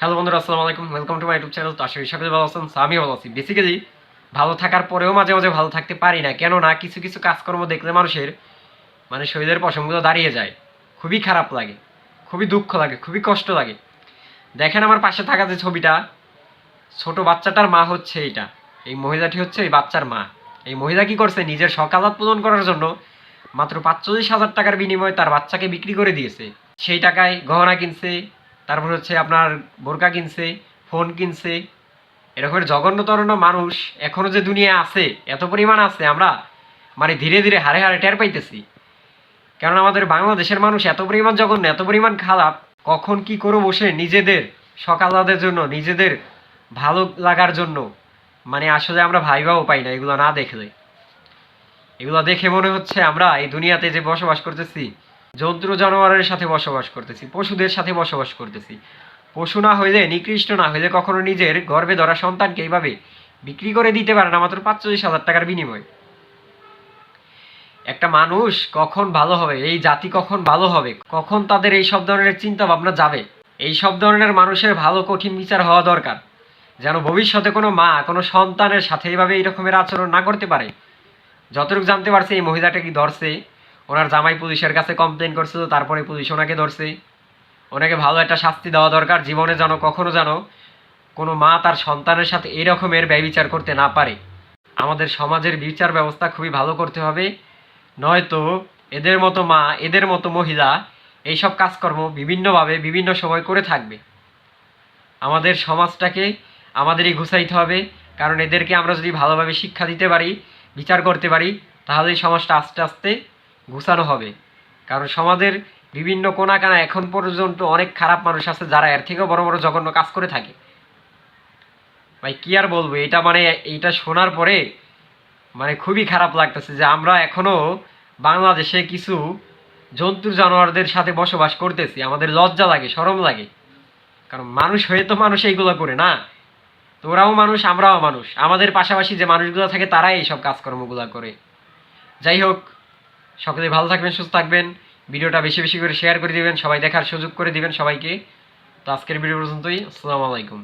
Hello বন্ধুরা, আসসালামু আলাইকুম। Welcome to my YouTube channel তো আশা করি সকলে ভালো আছেন আমিও ভালো আছি। বেসিক্যালি ভালো থাকার পরেও মাঝে মাঝে ভালো থাকতে পারি না। কেননা, কিছু কিছু কাজকর্ম দেখলে মানুষের মানে শরীরের পশমগুলো দাঁড়িয়ে যায়। খুবই খারাপ লাগে, খুবই দুঃখ লাগে, খুবই কষ্ট লাগে। দেখেন আমার পাশে থাকা যে ছবিটা, ছোট বাচ্চাটার মা হচ্ছে এইটা এই মহিলাটি হচ্ছে এই বাচ্চার মা। এই মহিলা কি করছে? নিজের সকালাত পূরণ করার জন্য মাত্র পাঁচচল্লিশ হাজার টাকার বিনিময়ে তার বাচ্চাকে বিক্রি করে দিয়েছে। সেই টাকায় গহনা কিনছে তারপর হচ্ছে আপনার বোরকা কিনছে, ফোন কিনছে। এরকমের জঘন্য তরণ্য মানুষ? এখনও যে দুনিয়া আছে, এত পরিমাণ আছে আমরা মানে ধীরে ধীরে হারে হারে টের পাইতেছি। কারণ আমাদের বাংলাদেশের মানুষ এত পরিমাণ জঘন্য, এত পরিমাণ খারাপ, কখন কি করে বসে নিজেদের, সকালাদের জন্য, নিজেদের ভালো লাগার জন্য। মানে আসলে আমরা ভাইবাও পাই না, এগুলো না দেখলে। এগুলো দেখে মনে হচ্ছে আমরা এই দুনিয়াতে যে বসবাস করতেছি জন্তু জানোয়ারের সাথে বসবাস করতেছি, পশুদের সাথে বসবাস করতেছি। পশু না হইলে, নিকৃষ্ট না হইলে কখনো নিজের গর্ভে ধরা সন্তানকে এইভাবে বিক্রি করে দিতে পারে না, মাত্র পাঁচচল্লিশ হাজার টাকার বিনিময়। একটা মানুষ কখন ভালো হবে, এই জাতি কখন ভালো হবে, কখন তাদের এই সব ধরনের চিন্তা ভাবনা যাবে? এই সব ধরনের মানুষের ভালো, কঠিন বিচার হওয়া দরকার। যেন ভবিষ্যতে কোনো মা, কোনো সন্তানের সাথে এইভাবে এই রকমের আচরণ না করতে পারে। যতটুকু জানতে পারছে, এই মহিলাটা কি ধরছে? ওনার জামাই পুলিশের কাছে কমপ্লেন করছিল তারপরে পুলিশ ওনাকে ধরছে। ওনাকে ভালো একটা শাস্তি দেওয়া দরকার, জীবনে যেন কখনো যেন কোনো মা তার সন্তানের সাথে এই রকমের ব্যয়বিচার করতে না পারে। আমাদের সমাজের বিচার ব্যবস্থা খুবই ভালো করতে হবে। নয়তো এদের মতো মা, এদের মতো মহিলা এইসব কাজকর্ম বিভিন্নভাবে বিভিন্ন সময় করে থাকবে। আমাদের সমাজটাকে আমাদেরই ঘুষাইতে হবে, কারণ এদেরকে আমরা যদি ভালোভাবে শিক্ষা দিতে পারি, বিচার করতে পারি, তাহলে এই সমাজটা আস্তে আস্তে ঘুষানো হবে। কারণ সমাজের বিভিন্ন কোনা কানা এখন পর্যন্ত অনেক খারাপ মানুষ আছে যারা এর থেকেও বড় বড় জঘন্য কাজ করে থাকে। ভাই, কি আর বলব? এটা মানে এটা শোনার পরে মানে খুবই খারাপ লাগতেছে যে আমরা এখনও বাংলাদেশে কিছু জন্তু জানোয়ারদের সাথে বসবাস করতেছি। আমাদের লজ্জা লাগে শরম লাগে। কারণ মানুষ হয়ে তো মানুষ এইগুলো করে না। তো ওরাও মানুষ, আমরাও মানুষ। আমাদের পাশাপাশি যে মানুষগুলো থাকে তারাই এইসব কাজকর্মগুলো করে। যাই হোক সকলে ভালো থাকবেন, সুস্থ থাকবেন। ভিডিওটা বেশি বেশি করে শেয়ার করে দিবেন, সবাই দেখার সুযোগ করে দিবেন সবাইকে। তো আজকের ভিডিও পর্যন্তই, আসসালামু আলাইকুম।